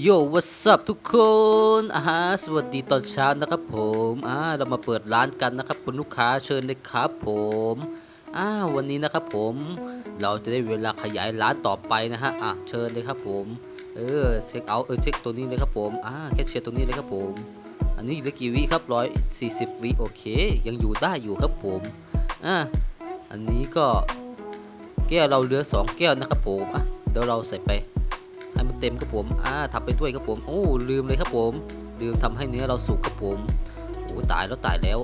โย what's up ทุกคนอ่าฮะสวัสดีตอนเช้านะครับผมอ่าเรามาเปิดร้านกันนะครับ คุณลูกค้าเชิญเลยครับผมอ่าวันนี้นะครับผม เราจะได้เวลาขยายร้านต่อไปนะฮะอะเชิญเลยครับผม เออเช็คเอาท์เออเช็คตัวนี้เลยครับผมอ่าแค่เชียร์ตัวนี้เลยครับผม อันนี้เหลือกี่วิครับร้อยสี่สิบวิโอเค ยังอยู่ได้อยู่ครับผมอ่าอันนี้ก็ แก้วเราเหลือสองแก้วนะครับผมอะเดี๋ยวเราใส่ไป ให้มันเต็มครับผมอ่าทำไปด้วยครับผมโอ้ลืมเลยครับผมลืมทำให้เนื้อเราสุกครับผมโอ้ตายแล้วตายแล้ว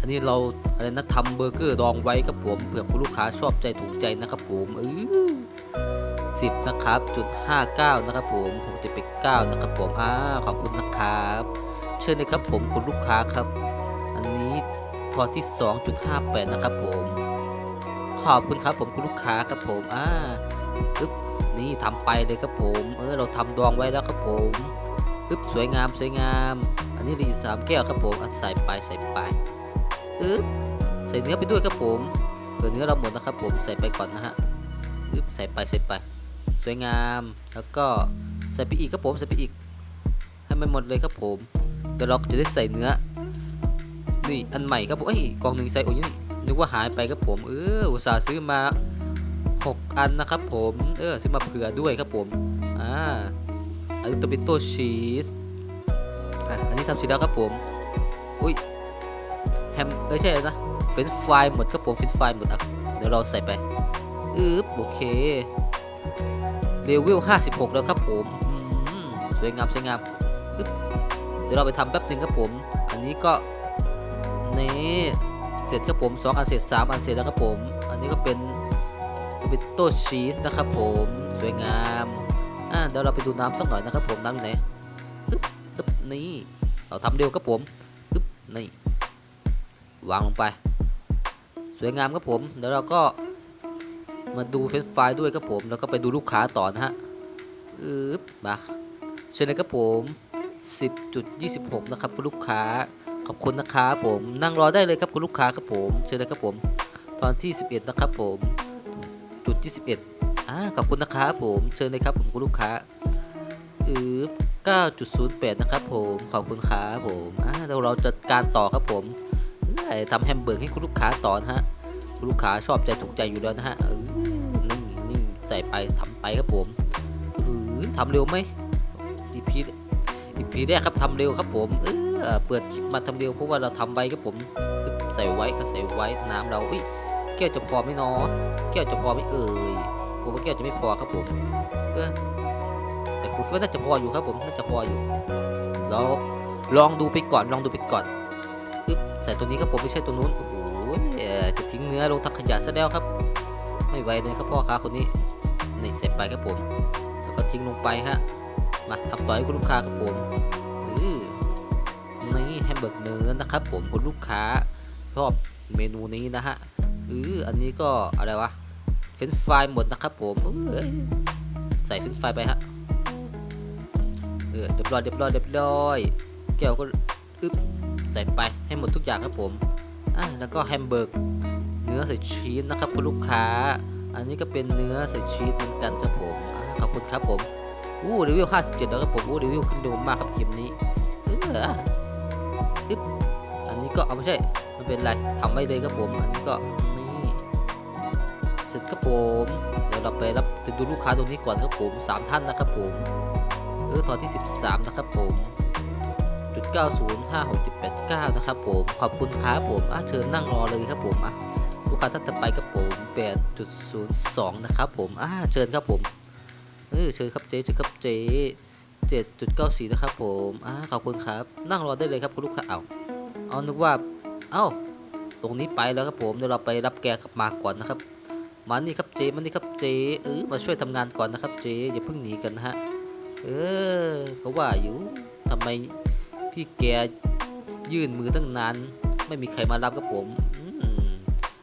อันนี้เราอะไรนะทำเบอร์เกอร์ดองไว้ครับผมเผื่อคุณลูกค้าชอบใจถูกใจนะครับผมเออสิบนะครับจุดห้าเก้านะครับผมหกจะเป็นเก้านะครับผมอ่าขอบคุณนะครับ เชิญเลยครับผมคุณลูกค้าครับ อันนี้ทอที่2.58นะครับผมขอบคุณครับผมคุณลูกค้าครับผมอ่าอึ๊บ นี่ทำไปเลยครับผม เออเราทำดองไว้แล้วครับผมอึ๊บสวยงามสวยงาม อันนี้รีสามแก้วครับผมอะใส่ไปใส่ไปอึ๊บใส่เนื้อไปด้วยครับผมเผื่อเนื้อเราหมดนะครับผมใส่ไปก่อนนะฮะอึ๊บใส่ไปใส่ไป สวยงามแล้วก็ใส่ไปอีกครับผมใส่ไปอีก ให้มันหมดเลยครับผมเดี๋ยวเราจะได้ใส่เนื้อนี่อันใหม่ครับผมเอ้ยกองหนึ่งใส่โอ้ยนี่นึกว่าหายไปครับผมเอออุตส่าห์ซื้อมา อันนะครับผมเออซื้อมาเผื่อด้วยครับผมอ่าอันนี้ตัวเป็นตัวชีสอะอันนี้ทำเสร็จแล้วครับผมอุ้ยแฮมเอ้ยใช่นะเฟรนฟรายหมดครับผมเฟรนฟรายหมดอะเดี๋ยวเราใส่ไปอึ๊บโอเคเลเวล56 แล้วครับผมอืมสวยงามสวยงามอึ๊บเดี๋ยวเราไปทำแป๊บหนึงครับผม อันนี้ก็นี่เสร็จครับผม 2 อันเสร็จ 3 อันเสร็จแล้วครับผม อันนี้ก็เป็น เป็นโต้ชีสนะครับผมสวยงามอ่าเดี๋ยวเราไปดูน้ำสักหน่อยนะครับผมน้ำอยู่ไหนอึ๊บอึ๊บนี่เราทำเร็วครับผมอึ๊บนี่วางลงไป สวยงามครับผมเดี๋ยวเราก็มาดูเฟรนช์ฟด้วยครับผม แล้วก็ไปดูลูกค้าต่อนะฮะอึ๊บมาเชิญเลยครับผม 10.26 นะครับคุณลูกค้าขอบคุณนะครับผมนั่งรอได้เลยครับคุณลูกค้าครับผม เชิญเลยครับผม ตอนที่ 11 นะครับผม จุดที่11อ่าขอบคุณนะครับผมเชิญเลยครับผมคุณลูกค้าอืบ9.08 นะครับผมขอบคุณครับผมอ่าเดี๋ยวเราจัดการต่อครับผมเอ้ทำแฮมเบอร์เกอร์ให้คุณลูกค้าต่อนะฮะคุณลูกค้าชอบใจถูกใจอยู่แล้วนะฮะเออนี่นี่ใส่ไปทำไปครับผมเออทำเร็วไหมอีพีอีพีแรกครับทำเร็วครับผมเออเปิดมาทำเร็วเพราะว่าเราทำไว้ครับผมใส่ไว้ก็ใส่ไว้น้ำเราอุ้ย แก้วจะพอไหมเนาะแก้วจะพอไหมเอ่ยกลัวว่าแก้วจะไม่พอครับผมเออแต่ผมคิดว่าน่าจะพออยู่ครับผมน่าจะพออยู่เราลองดูไปก่อนลองดูไปก่อนอึ๊บใส่ตัวนี้ครับผมไม่ใช่ตัวนู้นโอ้โหจะทิ้งเนื้อลงทังขยะซะแล้วครับ ไม่ไหวเลยครับพ่อค้าคนนี้นี่ใส่ไปครับผม แล้วก็ทิ้งลงไปฮะมาทำต่อให้คุณลูกค้าครับผมเออนี่แฮมเบอร์เกอร์เนื้อนะครับผมคุณลูกค้าชอบเมนูนี้นะฮะ เอออันนี้ก็อะไรวะเฟนช์ฟหมดนะครับผมเอ้ยใส่เฟนช์ฟไปฮะเออเรียบร้อยเรียบร้อยเรียบร้อยแก้วก็อึ๊บใส่ไปให้หมดทุกอย่างครับผมอะแล้วก็แฮมเบอร์กเนื้อใส่ชีสนะครับคุณลูกค้า อันนี้ก็เป็นเนื้อใส่ชีสเหมือนกันครับผมอขอบคุณครับผมอู้รีวิว 57 แล้วครับผมอู้รีวิวขึ้นเร็วมากครับเกมนี้เอออึ๊บอันนี้ก็เอาไม่ใช่ไม่เป็นไรทำไว้เลยครับผมอันนี้ก็ ร็จครับผมเดี๋ยวเราไปรับไปดูลูกค้าตรงนี้ก่อนครับผมสามท่านนะครับผมเออตอนที่ 13 นะครับผมจุด90 5 6 7 8 9นะครับผมขอบคุณครับผมอะเชิญนั่งรอเลยครับผมอะลูกค้าท่านต่อไปครับผม8.02นะครับผมอะเชิญครับผมเออเชิญครับเจ๊เชิญครับเจ๊7.94นะครับผมอะขอบคุณครับ นั่งรอได้เลยครับคุณลูกค้าเอาเอานึกว่าเอ้าตรงนี้ไปแล้วครับผมเดี๋ยวเราไปรับแกกลับมาก่อนนะครับ มานี่ครับเจมานี่ครับเจเออมาช่วยทำงานก่อนนะครับเจอย่าเพิ่งหนีกันนะฮะเออเขาว่าอยู่ทำไมพี่แกยื่นมือตั้งนานไม่มีใครมารับครับผม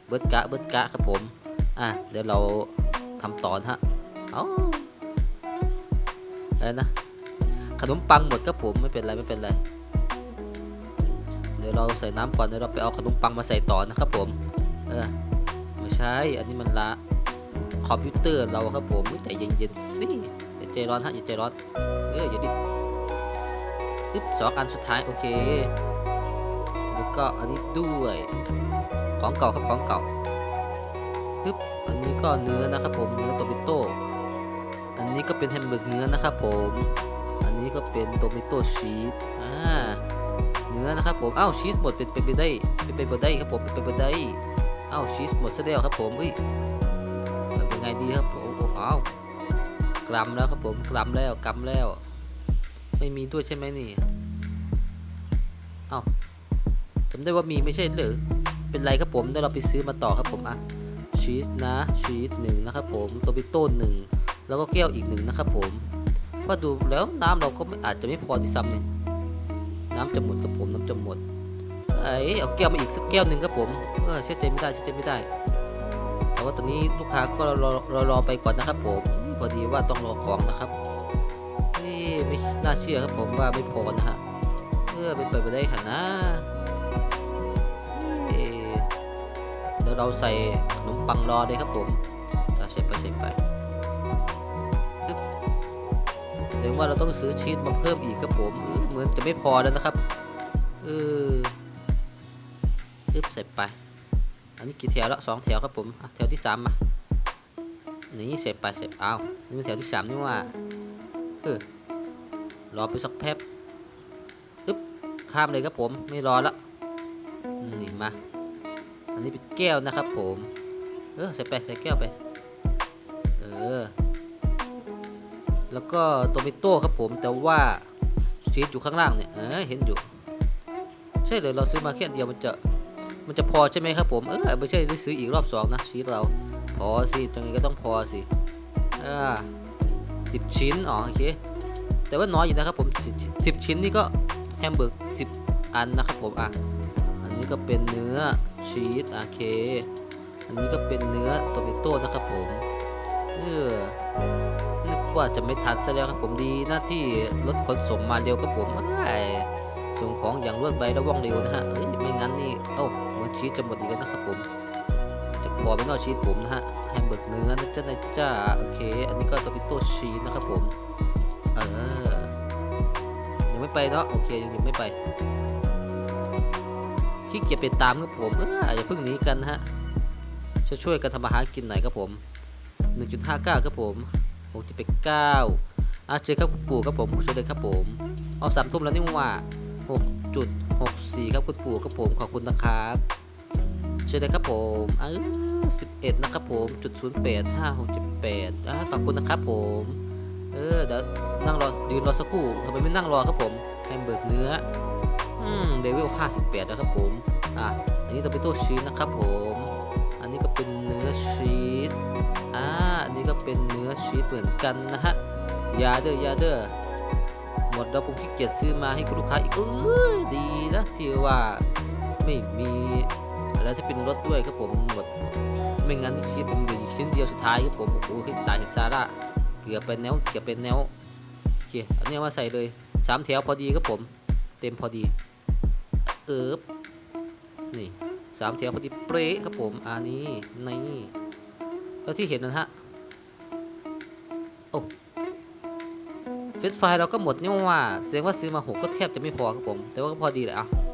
เบิร์ดกะเบิร์ดกะครับผมอะเดี๋ยวเราทำต่อนะฮะเอาอะไรนะขนมปังหมดครับผมไม่เป็นไรไม่เป็นไรเดี๋ยวเราใส่น้ำก่อนเดี๋ยวเราไปเอาขนมปังมาใส่ต่อนะครับผมเออ ใช่ อันนี้มันละคอมพิวเตอร์เราครับผมอุ๊ยใจเย็นๆสิใจใจร้อนฮะอย่าใจร้อนเอออย่าดิบอึ๊บสองอันสุดท้ายโอเค แล้วก็อันนี้ด้วย ของเก่าครับของเก่าอึ๊บอันนี้ก็เนื้อนะครับผมเนื้อโตมิโต้อันนี้ก็เป็นแฮมเบอร์เกเนื้อนะครับผม อันนี้ก็เป็นโตมิโต้ชีสอ่าเนื้อนะครับผมอ้าวชีสหมดเป็นเป็นไปได้เป็นไปได้ครับผมเป็นไปได้ อ้าวชีสหมดซะแล้วครับผมเฮ้ยเป็นไงดีครับผมโอ้อ้าวกรัมแล้วครับผมกรัมแล้วกรัมแล้ว ไม่มีด้วยใช่ไหมนี่อ้าวจำได้ว่ามีไม่ใช่หรือเป็นไรครับผมเดี๋ยวเราไปซื้อมาต่อครับผมอะชีสนะชีสหนึ่งนะครับผมโตมิโต้หนึ่งแล้วก็แก้วอีกหนึ่งนะครับผมพอดูแล้วน้ำเราก็ไม่อาจจะไม่พอที่ซ้ำเนี่ยน้ำจะหมดกับผมน้ำจะหมด ไอ้ยเอาแก้วมาอีกสักแก้วหนึ่งครับผมเออเชื่อใจไม่ได้เชื่อใจไม่ได้ แต่ว่าตอนนี้ลูกค้าก็รอรอรอไปก่อนนะครับผมพอดีว่าต้องรอของนะครับนี่ไม่น่าเชื่อครับผมว่าไม่พอนะฮะเออเป็นไปไม่ได้หันนะเดี๋ยวเราใส่ขนมปังรอเลยครับผมเอาใส่ไปใส่ไปแสดงว่าเราต้องซื้อชีสมาเพิ่มอีกครับผม เหมือนจะไม่พอแล้วนะครับ เออ ไป อันนี้กี่แถวแล้วสองแถวครับผมแถวที่สามมานี่ใส่ไปใส่อ้าวนี่เป็นแถวที่สามนี่ว่าเออรอไปสักแป๊บอึ๊บข้ามเลยครับผมไม่รอและนี่มา อันนี้เป็นแก้วนะครับผม เออใส่ไปใส่แก้วไป เออ แล้วก็โตมิโต้ครับผมแต่ว่าชีสอยู่ข้างล่างเนี่ยเออเห็นอยู่ ใช่เลยเราซื้อมาแค่เดียวมันจะ มันจะพอใช่ไหมครับผม เออไม่ใช่ได้ซื้ออีกรอบสองนะชีสเรา พอสิจังไงก็ต้องพอสิอ่าสิบชิ้นอ๋อโอเคแต่ว่าน้อยอยู่นะครับผมสิบชิ้นนี่ก็แฮมเบอร์กสิบอันนะครับผมอะอันนี้ก็เป็นเนื้อชีสโอเค อันนี้ก็เป็นเนื้อโตมิโต้นะครับผมเออนึกว่าจะไม่ทันซะแล้วครับผมดีนะที่รถขนส่งมาเร็วครับผมเอ้ส่งของอย่างรวดไปและว่องเร็วนะฮะเอ้ยไม่งั้นนี่เอ้าเหมือ ชีสจะหมดอีกแล้วนะครับผมจะพอไม่นอกชีสผมนะฮะแฮมเบอร์กเนื้อนะจ๊ะนะจ๊ะโอเค อันนี้ก็ตอปิโต้ชีสนะครับผมเออยังไม่ไปเนาะโอเคยังยังไม่ไปขี้เกียจไปตามครับผมเอออย่าเพิ่งหนีกันนะฮะช่วยช่วยกันทำอาหารกินหน่อยครับผม 1.59ครับผมหกจะเป็นเก้าอาเจอครับคุณปู่ครับผมเชิญเลยครับผมเอาสามทุ่มแล้วนี่ว่าหกจุดหกสี่ครับคุณปู่ครับผมขอบคุณนะครับ ชิญเลยครับผมเออสิบเอ็ดนะครับผมจุดศูนย์แปดห้าหกเจ็ดแปดอ่าขอบคุณนะครับผม เออเดี๋ยวนั่งรอยืนรอสักครู่ทำไมไม่นั่งรอครับผมแฮมเบอร์กเนื้ออืมเลเวลห้าสิบแปดแล้วครับผมอะอันนี้ตัวเป็นตัวชีสนะครับผม อันนี้ก็เป็นเนื้อชีสอ่าอันนี้ก็เป็นเนื้อชีสเหมือนกันนะฮะยาเด้อยาเด้อหมดแล้วผมขี้เกียจซื้อมาให้คุณลูกค้าอีกเออดีนะที่ว่าไม่มี อะไรที่เป็นรสด้วยครับผมหมด ไม่งั้นนี่ชีสผมเหลืออีกชิ้นเดียวสุดท้ายครับผมโอ้โหขึ้นตายซาร่าเกือบเป็นแนวเกือบเป็นแนวโอเคอันนี้มาใส่เลยสามแถวพอดีครับผม เต็มพอดี เอิบนี่สามแถวพอดีเป๊ะครับผมอันนี้นี่แล้วที่เห็นนะฮะโอ้เฟรนช์ฟเราก็หมดนี่ว่าแสดงว่าซื้อมาหกก็แทบจะไม่พอครับผม แต่ว่าก็พอดีแหละอะเออ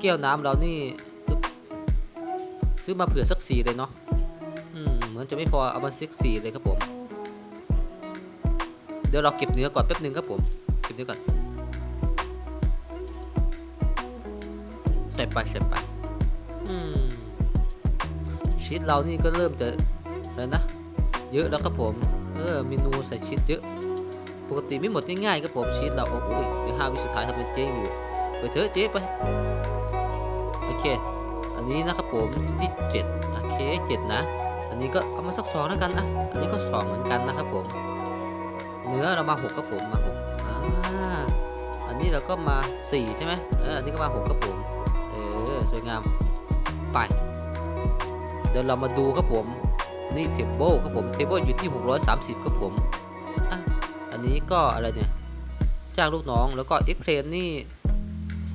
แก้วน้ำเรานี่ ซื้อมาเผื่อสักสีเลยเนาะเหมือนจะไม่พอเอามาสักสีเลยครับผม เดี๋ยวเราเก็บเนื้อก่อนแป๊บหนึงครับผมเก็บเนื้อก่อนใส่ไปใส่ไปชีสเรานี่ก็เริ่มจะแล้วนะ เยอะแล้วครับผม เออเมนูใส่ชีสเยอะปกติไม่หมดง่ายๆครับผมชีสเราโอ้โหเดี๋ยวห้าวิสุดท้ายทำเป็นเจ๊งอยู่ไปเถอะเจ๊ไป เคอันนี้นะครับผมที่เจ็ดโอเคเจ็ดนะ อันนี้ก็เอามาสักสองแล้วกันนะ อันนี้ก็สองเหมือนกันนะครับผม เนื้อเรามาหกครับผมมาหกอ่าอันนี้เราก็มาสี่ใช่ไหมเอออันนี้ก็มาหกครับผมเออสวยงามไป เดี๋ยวเรามาดูครับผมนี่เทเบิลครับผมเทเบิลอยู่ที่ 630ครับผมอ,อันนี้ก็อะไรเนี่ยจ้างลูกน้องแล้วก็ X p l a n นี่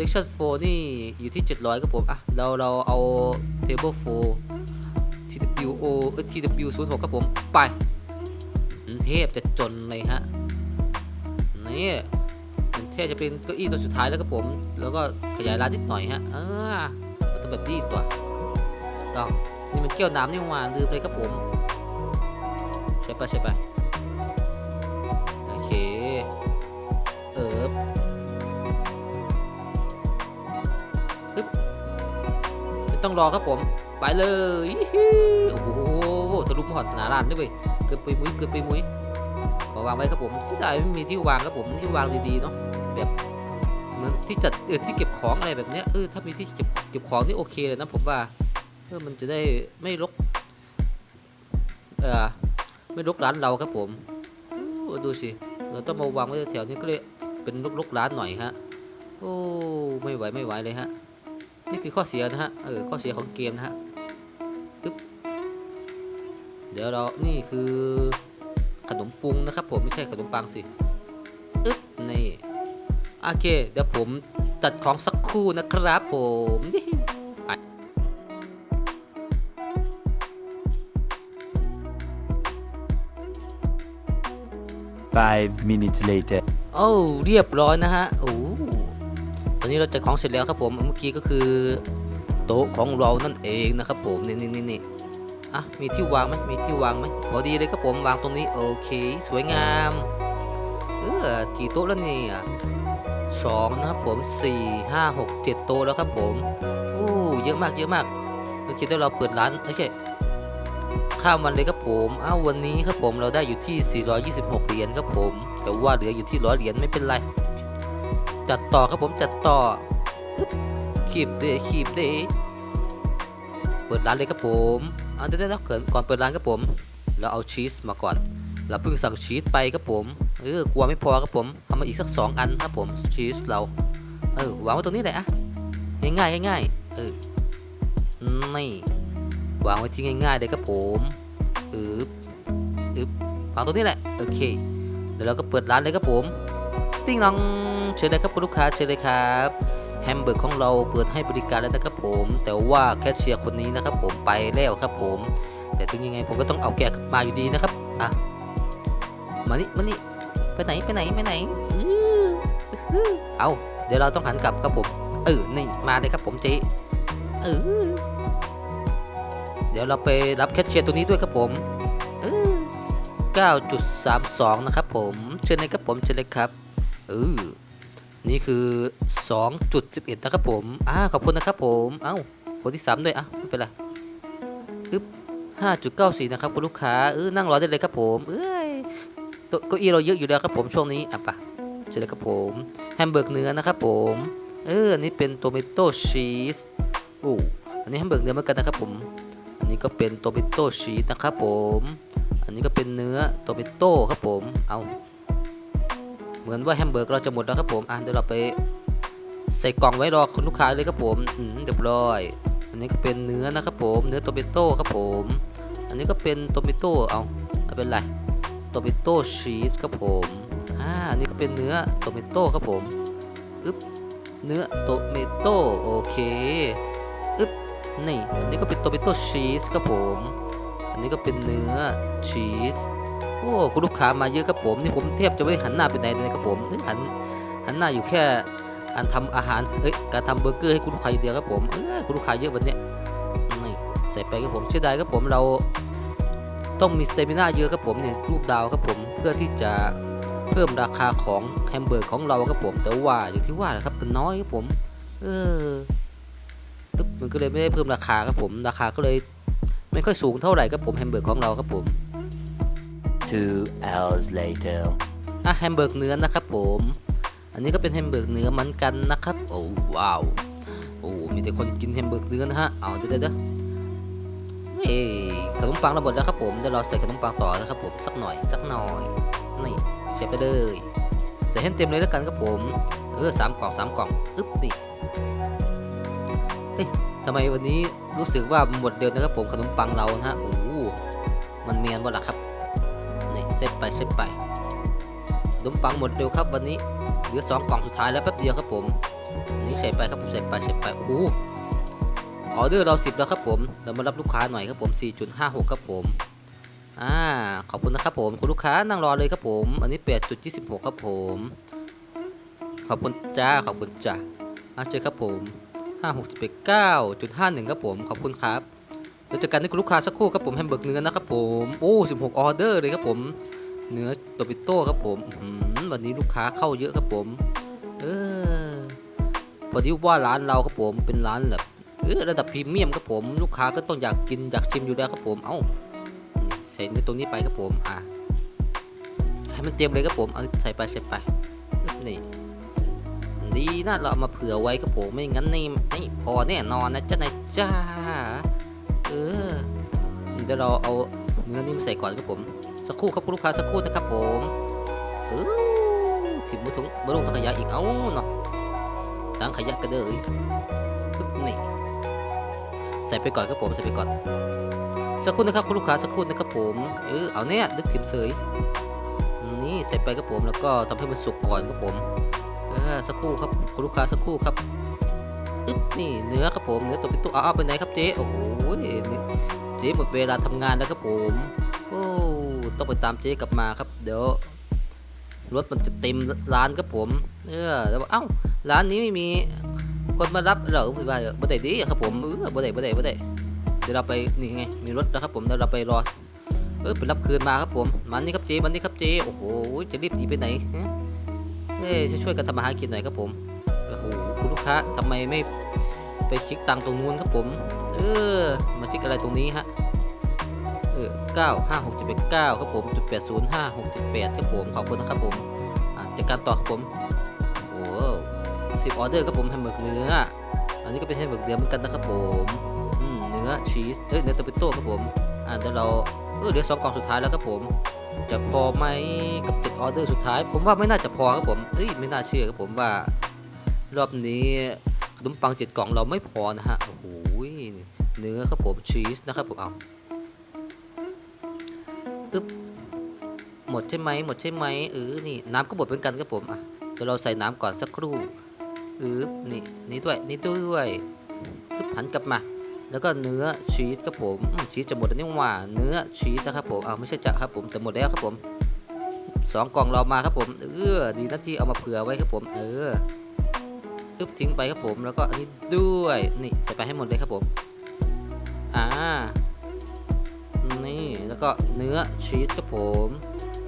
section 4 นี่อยู่ที่ 700 ครับผม อะ เรา เราเอา table 4 TWO เอ้ย TW 06 ครับผม ไปบจะจนเลยฮะ นี่เทพจะเป็นเก้าอี้ตัวสุดท้ายแล้วครับผม แล้วก็ขยายร้านนิดหน่อยฮะเออมันต้องแบบนี้ตัวต้องนี่มันแก้วน้ำนี่หว่าลืมเลยครับผมใช่ปะใช่ปะโอเค เออ ต้องรอครับผม ไปเลยโอ้โหทะลุมหอดหนาลานด้วยเว้ยเกินไปมุ้ยเกินไปมุ้ยมาวางไว้ครับผมที่ใจไม่มีที่วางครับผมที่วางดีๆเนาะแบบเหมือนที่จัดเออที่เก็บของอะไรแบบเนี้ยเออถ้ามีที่เก็บเก็บของนี่โอเคเลยนะผมว่าเออมันจะได้ไม่รกเออไม่รกร้านเราครับผมดูสิเราต้องมาวางไว้แถวๆนี้ก็เลยเป็นรกๆร้านหน่อยฮะโอ้ไม่ไหวไม่ไหวเลยฮะ นี่คือข้อเสียนะฮะ เออ ข้อเสียของเกมนะฮะอึ๊บเดี๋ยวเรา นี่คือขนมปรุงนะครับผม ไม่ใช่ขนมปังสิอึ๊บนี่ โอเค เดี๋ยวผมตัดของสักครู่นะครับผมยี่ไป Five minutes later. โอ้เรียบร้อยนะฮะ โอ้ตอ นี้เราจัดของเสร็จแล้วครับผมเมื่อกี้ก็คือโต๊ะของเรานั่นเองนะครับผมนี่นี่นี่นี่อะมีที่วางไหมมีที่วางไหมพอดีเลยครับผมวางตรงนี้โอเค สวยงามเออกี่โต๊ะแล้วเนี่ยสองนะครับผมสี่ห้าหกเจ็ดโต๊ะแล้วครับผมโอ้เยอะมากเยอะมากโอเคเดี๋ยวเราเปิดร้านโอเคข้ามวันเลยครับผมอ้าววันนี้ครับผมเราได้อยู่ที่ 426 เหรียญครับผม แต่ว่าเหลืออยู่ที่ร้อยเหรียญไม่เป็นไร จัดต่อครับผมจัดต่ออึ๊บคีบเดคีบเดเปิดร้านเลยครับผมอ่าเดี๋ยวเดี๋ยวเดี๋ยวก่อนเปิดร้านครับผม เราเอาชีสมาก่อน เราเพิ่งสั่งชีสไปครับผม เออกลัวไม่พอครับผมเอามาอีกสักสองอันครับผมชีสเรา เออวางไว้ตรงนี้แหละอะง่ายๆง่ายๆเออนี่วางไว้ที่ง่ายๆเลยครับผมอึบอึบวางตรงนี้แหละ โอเค เดี๋ยวเราก็เปิดร้านเลยครับผม ติ้งน้องเชิญเลยครับคุณลูกค้าเชิญเลยครับแฮมเบอร์กของเราเปิดให้บริการแล้วนะครับผม แต่ว่าแคชเชียร์คนนี้นะครับผมไปแล้วครับผม แต่ถึงยังไงผมก็ต้องเอาแกมาอยู่ดีนะครับอะมานี่มานี่ไปไหนไปไหนไปไหนอื้ออื้อเอาเดี๋ยวเราต้องหันกลับครับผมเออนี่มาเลยครับผมเจ๊เออเดี๋ยวเราไปรับแคชเชียร์ตัวนี้ด้วยครับผมเออ9.32 นะครับผม เชิญเลยครับผม เชิญเลยครับ เออนี่คือ 2.11 นะครับผมอ่าขอบคุณนะครับผม เอ้า คนที่สามด้วยอะไม่เป็นไรอึ๊บ5.94 นะครับคุณลูกค้า เออ นั่งรอได้เลยครับผม เอ้ยโต๊ะเก้าอี้เราเยอะอยู่แล้วครับผมช่วงนี้ อะปะเชิญเลยครับผม แฮมเบอร์กเนื้อนะครับผม เออ อันนี้เป็นโตเมโต้ชีสโอ้อันนี้แฮมเบอร์กเนื้อเหมือนกันนะครับผม อันนี้ก็เป็นโตเมโต้ชีสนะครับผม อันนี้ก็เป็นเนื้อโตเมโต้ครับผม เอา เหมือนว่าแฮมเบอร์กเราจะหมดแล้วครับผมอะเดี๋ยวเราไปใส่กล่องไว้รอคุณลูกค้าเลยครับผมอืมเรียบร้อย อันนี้ก็เป็นเนื้อนะครับผม เนื้อโตเมโต้ครับผม อันนี้ก็เป็นโตเมโต้เอาไม่เป็นไรโตเมโต้ชีสครับผมอ่าอันนี้ก็เป็นเนื้อโตเมโต้ครับผมอึ๊บเนื้อโตเมโต้โอเคอึ๊บนี่ อันนี้ก็เป็นโตเมโต้ชีสครับผม อันนี้ก็เป็นเนื้อชีส โอ้คุณลูกค้ามาเยอะครับผมนี่ผมแทบจะไม่หันหน้าไปไหนเลยครับผมนี่หันหันหน้าอยู่แค่การทำอาหารเอ้ยการทำเบอร์เกอร์ให้คุณลูกค้าอย่างเดียวครับผมเอ้ยคุณลูกค้าเยอะวันนี้นี่ใส่ไปครับผมเสียดายครับผมเราต้องมีสเตมิน่าเยอะครับผมเนี่ยรูปดาวครับผมเพื่อที่จะเพิ่มราคาของแฮมเบอร์ของเราครับผมแต่ว่าอย่างที่ว่าแหละครับมันน้อยครับผมเออปึ๊บมันก็เลยไม่ได้เพิ่มราคาครับผมราคาก็เลยไม่ค่อยสูงเท่าไหร่ครับผมแฮมเบอร์ของเราครับผม Two hours later. อะแฮมเบอร์กเนื้อนะครับผม อันนี้ก็เป็นแฮมเบอร์กเนื้อเหมือนกันนะครับ โอ้ว้าว โอ้ มีแต่คนกินแฮมเบอร์กเนื้อนะฮะ เอาเดี๋ยวเดี๋ยวเดี๋ยวเอ้ยขนมปังระเบิดแล้วครับผมเดี๋ยวเราใส่ขนมปังต่อนะครับผมสักหน่อยสักหน่อย นี่ใส่ไปเลยใส่ให้เต็มเลยแล้วกันครับผม เออสามกล่องสามกล่อง อึ๊บนี่เฮ้ยทำไมวันนี้รู้สึกว่าหมดเร็วนะครับผมขนมปังเรานะฮะ โอ้ มันเมียนบ่ล่ะครับ นี่เซตไปเซตไปขนมปังหมดเร็วครับวันนี้เหลือสองกล่องสุดท้ายแล้วแป๊บเดียวครับผมนี่ใส่ไปครับผมใส่ไปใส่ไปโอ้โหออเดอร์เราสิบแล้วครับผมเรามารับลูกค้าหน่อยครับผม 4.56 ครับผมอ่าขอบคุณนะครับผมคุณลูกค้านั่งรอเลยครับผม อันนี้ 8.26 ครับผม ขอบคุณจ้าขอบคุณจ้าอะเจอครับผม 56.9.51 ครับผม ขอบคุณครับ เดี๋ยวจอกันที่คุณลูกค้าสักครู่ครับผมแฮมเบอร์เนื้อนะครับผมโอ้16 ออเดอร์เลยครับผม เนื้อโตปิโต้ครับผมวันนี้ลูกค้าเข้าเยอะครับผม เออพอดีว่าร้านเราครับผมเป็นร้านแบบเออระดับพรีเมียมครับผม ลูกค้าก็ต้องอยากกินอยากชิมอยู่แล้วครับผม เอ้าใส่เนื้อตรงนี้ไปครับผมอะให้มันเต็มเลยครับผมเอาใส่ไปใส่ไปนี่ดีนะเราเอามาเผื่อไว้ครับผมไม่งั้นนี่นี่พอแน่นอนนะจ๊ะนายจ้า เออเดี๋ยวเราเอาเนื้อนี้มาใส่ก่อนครับผม สักครู่ครับคุณลูกค้าสักครู่นะครับผมเออถึงมือถุงมือลงถังขยะอีกเอ้าเนาะตังขยะกระเดยปึ๊บนี่ใส่ไปก่อนครับผมใส่ไปก่อนสักครู่นะครับคุณลูกค้าสักครู่นะครับผมเออเอาเนี่ยดึกถิ่มเสยนี่ใส่ไปครับผมแล้วก็ทำให้มันสุกก่อนครับผมเออสักครู่ครับคุณลูกค้าสักครู่ครับ อึ๊บนี่เนื้อครับผมเนื้อตัวเป็นตัวเอาเอาไปไหนครับเจ๊โอ้โหเจ๊หมดเวลาทำงานแล้วครับผมโอ้ต้องไปตามเจ๊กลับมาครับ เดี๋ยวรถมันจะเต็มร้านครับผม เออแล้วบอกเอ้าร้านนี้ไม่มีคนมารับเหรอพี่ว่าบ่ได้ดีครับผมเออบ่ได้บ่ได้บ่ได้เดี๋ยวเราไปนี่ไงมีรถแล้วครับผมเดี๋ยวเราไปรอเออไปรับคืนมาครับผมมันนี่ครับเจ๊มันนี่ครับเจ๊โอ้โหจะรีบหนีไปไหนฮะเอ้ยช่วยกันทำมาหากินหน่อยครับผม คุณลูกค้าทำไมไม่ไปคลิกตังตรงนู้นครับผม เออ มาคลิกอะไรตรงนี้ฮะ เออ9 5 6 7 8 9ครับผมจุด8 0 5 6 7 8ครับผม ขอบคุณนะครับผมจากการต่อครับผม โอ้สิบออเดอร์ครับผมแฮมเบอร์เนื้อ อันนี้ก็เป็นแฮมเบอร์เนื้อเหมือนกันนะครับผมเนื้อชีส เอ้ย เนื้อตอปิโต้ครับผม อ่าเดี๋ยวเรา เออเหลือสองกล่องสุดท้ายแล้วครับผม จะพอไหมกับเจ็ดออเดอร์สุดท้าย ผมว่าไม่น่าจะพอครับผมเอ้ย ไม่น่าเชื่อครับผมว่า รอบนี้ขนมปังเจ็ดกล่องเราไม่พอนะฮะโอ้โหเนื้อครับผมชีสนะครับผมเอาหมดใช่ไหมหมดใช่ไหมเออนี่น้ำก็หมดเหมือนกันครับผมอะเดี๋ยวเราใส่น้ำก่อนสักครู่อืบนี่นี่ด้วยนี่ด้วยคือผันกลับมา แล้วก็เนื้อชีสครับผมชีสจะหมดแล้วนี่หว่าเนื้อชีสนะครับผมอ้าวไม่ใช่จะครับผมแต่หมดแล้วครับผมสองกล่องเรามาครับผมเออดีนะที่เอามาเผื่อไว้ครับผม เออ อึบทิ้งไปครับผมแล้วก็อันนี้ด้วยนี่ใส่ไปให้หมดเลยครับผมอ่านี่แล้วก็เนื้อชีสครับผม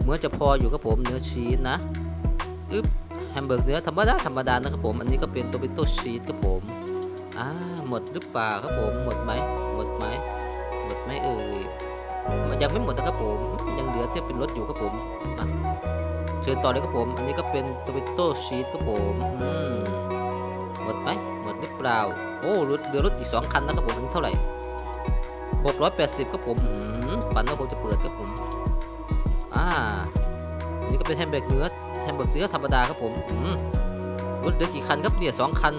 เมื่อจะพออยู่ครับผมเนื้อชีสนะอึ๊บแฮมเบอร์กเนื้อธรรมดาธรรมดานะครับผมอันนี้ก็เป็นโตเปโต้ชีสครับผมอ่าหมดหรือเปล่าครับผมหมดไหมหมดไหมหมดไหมเอ่ยมันยังไม่หมดนะครับผมยังเหลือที่เป็นรสอยู่ครับผมมาเชิญต่อเลยครับผม อันนี้ก็เป็นโตเปโต้ชีสครับผมอืม ไหมหมดหรือเปล่า โอ้รถเหลือรถอีกสองคันนะครับผมอันนี้เท่าไหร่680ครับผมฝันว่าผมจะเปิดครับผมอ่านี่ก็เป็นแฮมเบอร์กเนื้อแฮมเบอร์กเนื้อธรรมดาครับผมรถเหลือกี่คันครับเนี่ยสองคัน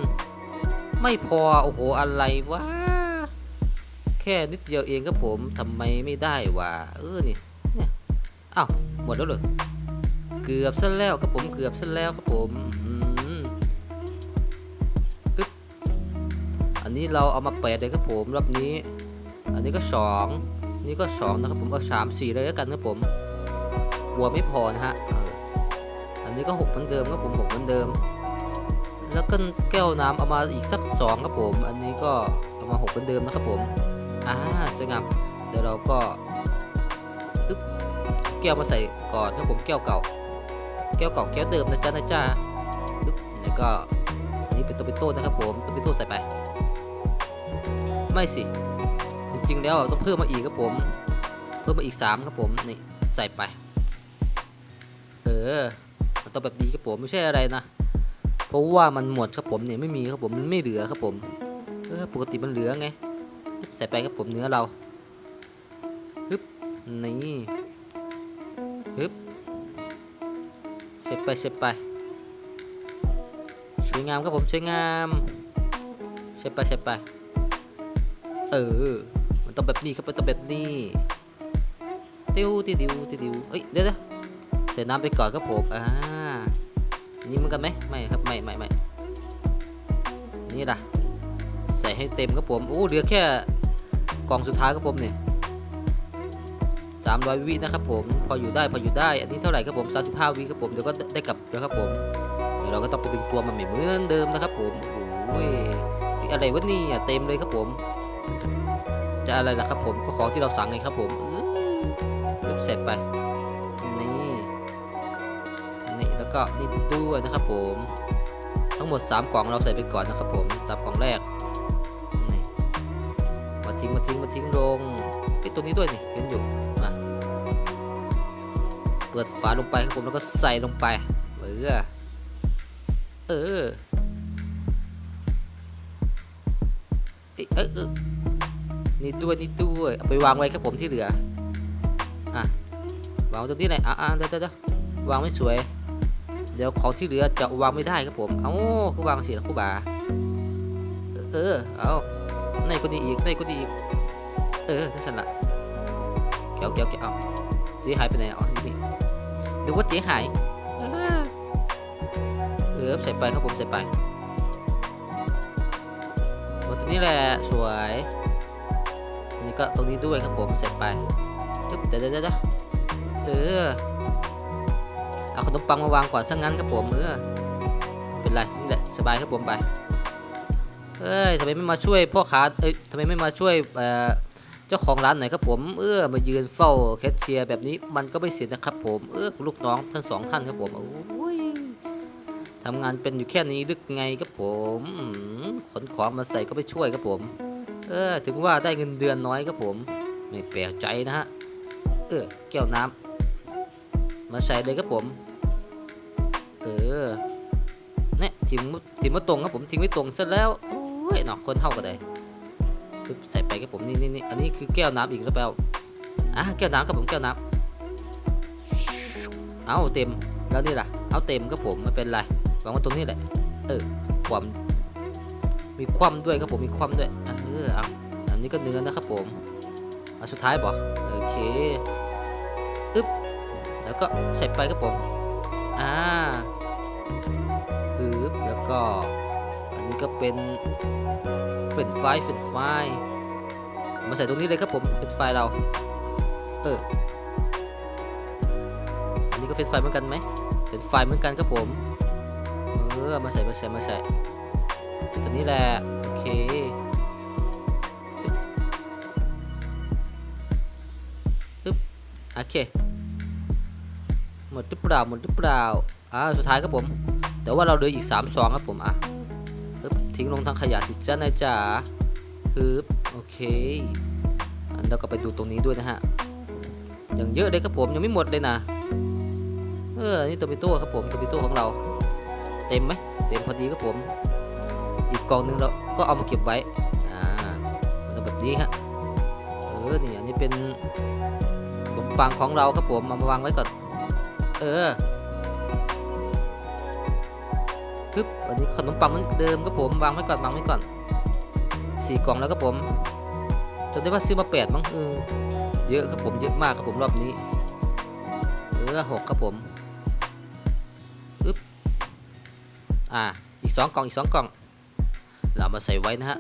ไม่พอโอ้โหอะไรวะแค่นิดเดียวเองครับผมทำไมไม่ได้วะเออนี่เนี่ยอ้าวหมดแล้วเหรอเกือบซะแล้วครับผมเกือบซะแล้วครับผม นี้เราเอามาแปดเลยครับผมรอบนี้ อันนี้ก็สองนี่ก็สองนะครับผมก็สามสี่เลยแล้วกันครับผมวัวไม่พอนะฮะอันนี้ก็หกเหมือนเดิมครับผมหกเหมือนเดิม แล้วก็แก้วน้ำเอามาอีกสักสองครับผม อันนี้ก็เอามาหกเหมือนเดิมนะครับผมอ่าสวยงามเดี๋ยวเราก็ึ๊บแก้วมาใส่ก่อนครับผมแก้วเก่า แก้วเก่าแก้วเดิมนะจ๊ะนะจ๊ะอึ๊บแล้วก็อันนี้เป็นตัวเป็นโต้นะครับผมตัวเป็นโต้ใส่ไป ไม่สิ จริงๆแล้วต้องเพิ่มมาอีกครับผม เพิ่มมาอีกสามครับผม นี่ ใส่ไป เออ มันต้องแบบนี้ครับผมไม่ใช่อะไรนะ เพราะว่ามันหมดครับผมเนี่ยไม่มีครับผมมันไม่เหลือครับผมเออปกติมันเหลือไง ใส่ไปครับผมเนื้อเราฮึบนี่ฮึบเสร็จไปเสร็จไปสวยงามครับผมสวยงามเสร็จไปเสร็จไป เออ มันต้องแบบนี้ครับมันต้องแบบนี้ติวติวติวติวติวเอ้ยเดี๋ยวเดี๋ยวใส่น้ำไปก่อนครับผมอ่านี่เหมือนกันไหมไม่ครับไม่ไม่ไม่นี่ล่ะใส่ให้เต็มครับผมโอ้เหลือแค่กล่องสุดท้ายครับผมเนี่ย300วินะครับผมพออยู่ได้พออยู่ได้ อันนี้เท่าไหร่ครับผม35วิครับผมเดี๋ยวก็ได้กลับแล้วครับผมเดี๋ยวเราก็ต้องไปดึงตัวมันเหมือนเดิมนะครับผมโอ้ยอะไรวะนี่เต็มเลยครับผม จะอะไรล่ะครับผมก็ของที่เราสั่งไงครับผมเออเริ่มเสร็จไป นี่นี่แล้วก็นี่ด้วยนะครับผม ทั้งหมด 3 กล่องเราใส่ไปก่อนนะครับผมสกล่องแรกนี่มาทิ้งมาทิ้งมาทิ้งลงติดตัวนี้ด้วยนี่เห็นอยู่มาเปิดฝาลงไปครับผมแล้วก็ใส่ลงไปเออเออ เอยเอยนี่ด้วยนี่ด้วยเอาไปวางไว้ครับผมที่เหลืออะวางตรงนี้เลยอะอะเดี๋ยวเดี๋ยววางไม่สวย เดี๋ยวของที่เหลือจะวางไม่ได้ครับผมเอาคือวางเสียคู่บาเออเอาในคนนี้อีกในคนนี้อีกเออทั้งฉันละเกี่ยวเกี่ยวเกี่ยวเอาเจ๊หายไปไหนอ๋อนี่ดูว่าเจ๊หายเออใส่ไปครับผมใส่ไป นี้แหละสวยนี่ก็ตรงนี้ด้วยครับผมใส่ไปตึ๊บเดี๋ยวเดี๋ยวเดี๋ยวเออเอาขนมปังมาวางก่อนซะงั้นครับผมเออเป็นไรนี่แหละสบายครับผมไปเอ้ยทำไมไม่มาช่วยพ่อค้าเอ้ยทำไมไม่มาช่วยเอ่อเจ้าของร้านหน่อยครับผมเออมายืนเฝ้าแคชเชียร์แบบนี้มันก็ไม่เสร็จนะครับผมเออลูกน้องทั้งสองท่านครับผมโอ้ ทำงานเป็นอยู่แค่นี้ดึกไงครับผมขนของมาใส่ก็ไม่ช่วยครับผม เออ ถึงว่าได้เงินเดือนน้อยครับผม ไม่แปลกใจนะฮะ เออ แก้วน้ำมาใส่เลยครับผม เออ เนี่ยทิ้งทิ้งไว้ตรงครับผมทิ้งไว้ตรงซะแล้ว โอ้ยเนาะคนเท่ากันเลยใส่ไปครับผมนี่นี่นี่อันนี้คือแก้วน้ำอีกหรือเปล่าอะแก้วน้ำครับผมแก้วน้ำเอาเต็มแล้วนี่ล่ะ เอาเต็มครับผมไม่เป็นไร วางไว้ตรงนี้แหละ เออความมีความด้วยครับผมมีความด้วยอะเออเอาอันนี้ก็เนื้อนะครับผมอันสุดท้ายบ่โอเคอึ๊บแล้วก็ใส่ไปครับผมอ่าปึ๊บแล้วก็อันนี้ก็เป็นเฟรนฟรายเฟรนฟรายมาใส่ตรงนี้เลยครับผมเฟรนฟรายเราเอออันนี้ก็เฟรนฟรายเหมือนกันไหมเฟรนฟรายเหมือนกันครับผม ออมาใส่มาใส่มาใส่ส่ตัวนี้แหละโอเคปึ๊บโอเคหมดหรือเปล่าหมดหรือเปล่าอ่าสุดท้ายครับผม แต่ว่าเราเหลืออีก3ซองครับผมอะฮึบทิ้งลงทางขยะสิจ้านายจ๋าฮึบโอเคอันเราก็ไปดูตรงนี้ด้วยนะฮะอย่างเยอะเลยครับผมยังไม่หมดเลยนะเออนี่ตัวปิโต้ครับผมตัวปิโต้ของเรา เต็มไหมเต็มพอดีครับผม อีกกล่องหนึงเราก็เอามาเก็บไว้อ่ามันต้องแบบนี้ฮะเออนี่อันนี้เป็นขนมปังของเราครับผมเอามาวางไว้ก่อนเออปึ๊บอันนี้ขนมปังเหมือนเดิมครับผมวางไว้ก่อนวางไว้ก่อนสี่กล่องแล้วครับผมจำได้ว่าซื้อมาแปดมั้งเออเยอะครับผมเยอะมากครับผมรอบนี้เออหกครับผม อ่าอีกสองกล่องอีกสองกล่อง เรามาใส่ไว้นะฮะ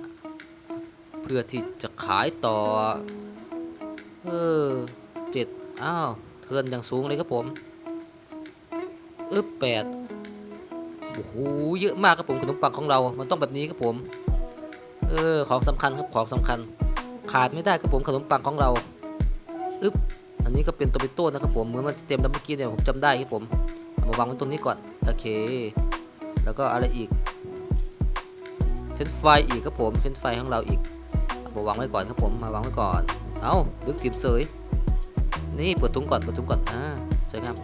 เพื่อที่จะขายต่อ เออเจ็ดอ้าว เทินอย่างสูงเลยครับผมอึ๊บแปดโอ้โหเยอะมากครับผมขนมปังของเรา มันต้องแบบนี้ครับผม เออ ของสำคัญครับ ของสำคัญ ขาดไม่ได้ครับผมขนมปังของเราอึ๊บ อันนี้ก็เป็นโตเมโต้นะครับผม เหมือนมันเต็มแล้วเมื่อกี้เนี่ยผมจำได้ครับผม มาวางไว้ตรงนี้ก่อน โอเค แล้วก็อะไรอีกเฟรนช์ฟอีกครับผมเฟรนช์ฟของเราอีกมาวางไว้ก่อนครับผมมาวางไว้ก่อน เอ้าดึกติมเสยนี่เปิดถุงก่อนเปิดถุงก่อนอ่าสวยงาม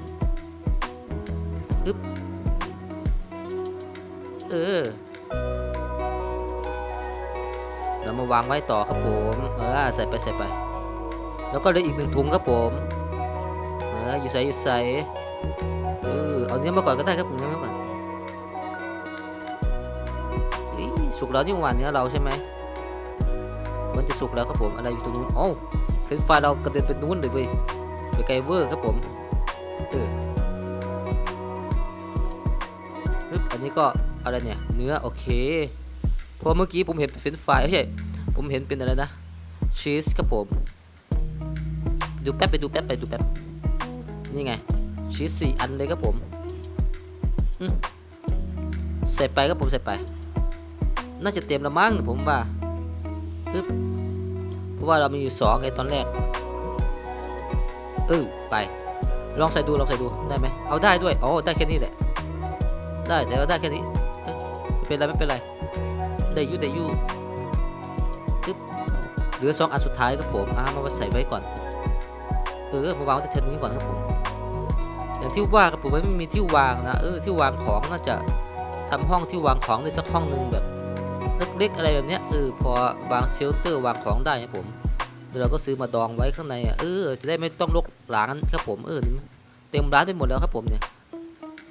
อึ๊บเออเรามาวางไว้ต่อครับผมเออใส่ไปใส่ไป แล้วก็เหลืออีกหนึ่งถุงครับผมเอออยู่ใส่อยู่ใส่เออเอาเนื้อมาก่อนก็ได้ครับเนื้อมาก่อน สุกแล้วนี่หว่าเนื้อเราใช่ไหมมันจะสุกแล้วครับผมอะไรอยู่ตรงนู้นโอ้เฟรนช์ฟราเรากระเด็นไปนู้นเลยเว้ยไปไกลเวอร์ครับผมเออปึ๊บอันนี้ก็อะไรเนี่ยเนื้อโอเคพราะเมื่อกี้ผมเห็นเป็นเฟรนช์ฟไม่ใช่ผมเห็นเป็นอะไรนะชีสครับผมดูแป๊บไปดูแป๊บไปดูแป๊บนี่ไงชีสสี่อันเลยครับผมอืมใส่ไปครับผมใส่ไป น่าจะเต็มละมั้งผมว่าปึ๊บเพราะว่าเรามีอยู่สองไงตอนแรกเออไป ลองใส่ดูลองใส่ดูได้ไหมเอาได้ด้วยอ๋อได้แค่นี้แหละ ได้แต่ว่าได้แค่นี้เป็นไรไม่เป็นไรได้ยูได้ยูปึ๊บเหลือสองอันสุดท้ายครับผมอ่ามาใส่ไว้ก่อนเออมาวางไว้แทนนี้ก่อนครับผมอย่างที่ว่าครับผมไม่มีที่วางนะเออที่วางของน่าจะทำห้องที่วางของได้สักห้องหนึ่งแบบ เล็กๆอะไรแบบเนี้ยเออพอวางเชลเตอร์วางของได้ครับผมเดี๋ยวเราก็ซื้อมาดองไว้ข้างในอะเออจะได้ไม่ต้องรกร้านครับผมเออเต็มร้านไปหมดแล้วครับผมเนี่ย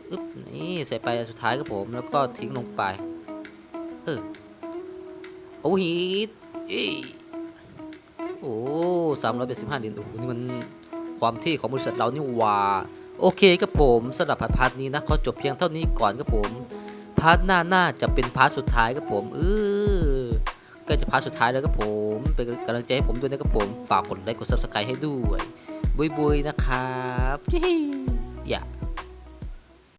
อึ๊บนี่ใส่ไปสุดท้ายครับผมแล้วก็ทิ้งลงไปเออโอ้ฮีทเอ้ยโอ้สามร้อยเป็นสิบห้าเหรียญโอ้นี่มันความที่ของบริษัทเรานี่ว่า โอเคครับผมสำหรับพาร์ทนี้นะขอจบเพียงเท่านี้ก่อนครับผม พาร์ทหน้าหน้าจะเป็นพาร์ทสุดท้ายครับผมเออก็จะพาร์ทสุดท้ายแล้วครับผมเป็นกำลังใจให้ผมด้วยนะครับผมฝากกดไลค์กดซับสไครต์ให้ด้วยบุยบุยนะครับเย้อย่า